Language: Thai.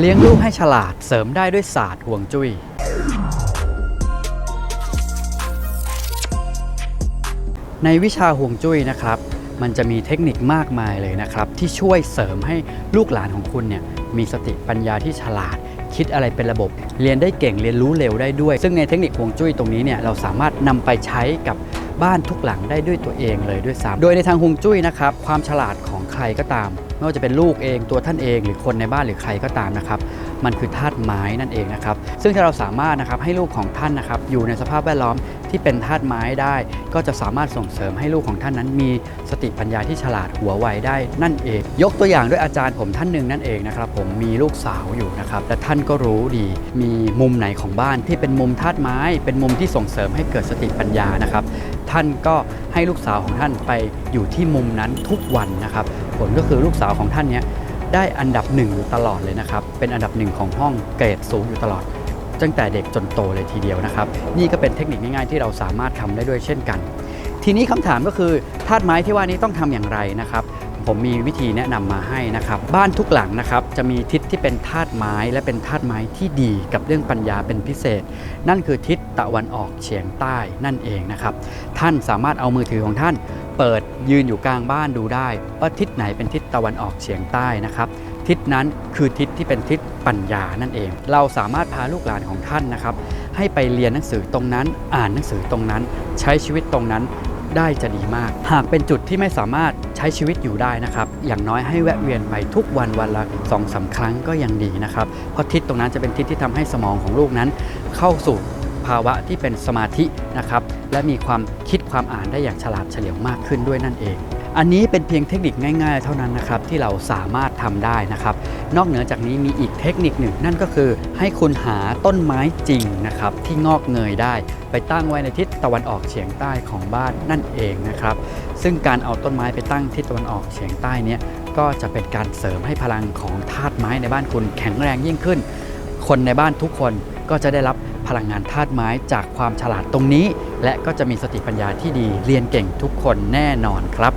เลี้ยงลูกให้ฉลาดเสริมได้ด้วยศาสตร์ห่วงจุ้ย ในวิชาห่วงจุ้ยนะครับ มันจะมีเทคนิคมากมายเลยนะครับ ที่ช่วยเสริมให้ลูกหลานของคุณเนี่ยมีสติปัญญาที่ฉลาด คิดอะไรเป็นระบบ เรียนได้เก่งเรียนรู้เร็วได้ด้วย ซึ่งในเทคนิคห่วงจุ้ยตรงนี้เนี่ยเราสามารถนำไปใช้กับ บ้านทุกหลังได้ด้วยตัวเองเลยด้วยซ้ำโดยในทางห่วงจุ้ยนะครับความฉลาดของใครก็ตาม ไม่ว่าจะเป็นลูกเองตัวท่านเองหรือคนในบ้านหรือใครก็ตามนะครับมันคือธาตุไม้นั่นเองนะครับซึ่งถ้าเราสามารถนะครับให้ลูกของท่านนะครับอยู่ในสภาพแวดล้อมที่เป็นธาตุไม้ได้ ก็จะสามารถส่งเสริมให้ลูกของท่านนั้น มีสติปัญญาที่ฉลาดหัวไวได้นั่นเอง ยกตัวอย่างด้วยอาจารย์ผมท่านหนึ่งนั่นเองนะครับผมมีลูกสาวอยู่นะครับและท่านก็รู้ดี มีมุมไหนของบ้านที่เป็นมุมธาตุไม้ เป็นมุมที่ส่งเสริมให้เกิดสติปัญญานะครับ ท่านก็ให้ลูกสาวของท่านไปอยู่ที่มุมนั้นทุกวันนะครับ ผลก็คือลูกสาวของท่านเนี้ยได้อันดับหนึ่งอยู่ตลอดเลยนะครับ เป็นอันดับหนึ่งของห้องเกรดสูงอยู่ตลอดตั้งแต่เด็กจนโตเลยทีเดียวนะครับ นี่ก็เป็นเทคนิคง่ายๆที่เราสามารถทำได้ด้วยเช่นกัน ทีนี้คำถามก็คือธาตุไม้ที่ว่านี้ต้องทำอย่างไรนะครับ ผมมีวิธีแนะนำมาให้นะครับ บ้านทุกหลังนะครับจะมีทิศที่เป็นธาตุไม้และเป็นธาตุไม้ที่ดีกับเรื่องปัญญาเป็นพิเศษ นั่นคือทิศตะวันออกเฉียงใต้นั่นเองนะครับ ท่านสามารถเอามือถือของท่าน เปิดยืนอยู่กลางบ้านดูได้ว่าทิศไหนเป็นทิศตะวันออกเฉียงใต้นะครับทิศนั้นคือทิศที่เป็นทิศปัญญานั่นเอง เราสามารถพาลูกหลานของท่านนะครับ ให้ไปเรียนหนังสือตรงนั้น อ่านหนังสือตรงนั้น ใช้ชีวิตตรงนั้น ได้จะดีมาก หากเป็นจุดที่ไม่สามารถใช้ชีวิตอยู่ได้นะครับ อย่างน้อยให้แวะเวียนไปทุกวันวันละ2อสาครั้งก็ยังดีนะครับ เพราะทิศตรงนั้นจะเป็นทิศที่ทำให้สมองของลูกนั้น เข้าสู่ภาวะที่เป็นสมาธินะครับ และมีความคิดความอ่านได้อย่างฉลาดเฉลียวมากขึ้นด้วยนั่นเอง อันนี้เป็นเพียงเทคนิคง่าย ๆ เท่านั้นนะครับที่เราสามารถทำได้นะครับ นอกเหนือจากนี้มีอีกเทคนิคหนึ่ง นั่นก็คือให้คุณหาต้นไม้จริงนะครับที่งอกเงยได้ ไปตั้งไว้ในทิศตะวันออกเฉียงใต้ของบ้านนั่นเองนะครับ ซึ่งการเอาต้นไม้ไปตั้งทิศตะวันออกเฉียงใต้เนี้ยก็จะเป็นการเสริมให้พลังของธาตุไม้ในบ้านคุณแข็งแรงยิ่งขึ้น คนในบ้านทุกคนก็จะได้รับพลังงานธาตุไม้จากความฉลาดตรงนี้ และก็จะมีสติปัญญาที่ดีเรียนเก่งทุกคนแน่นอนครับ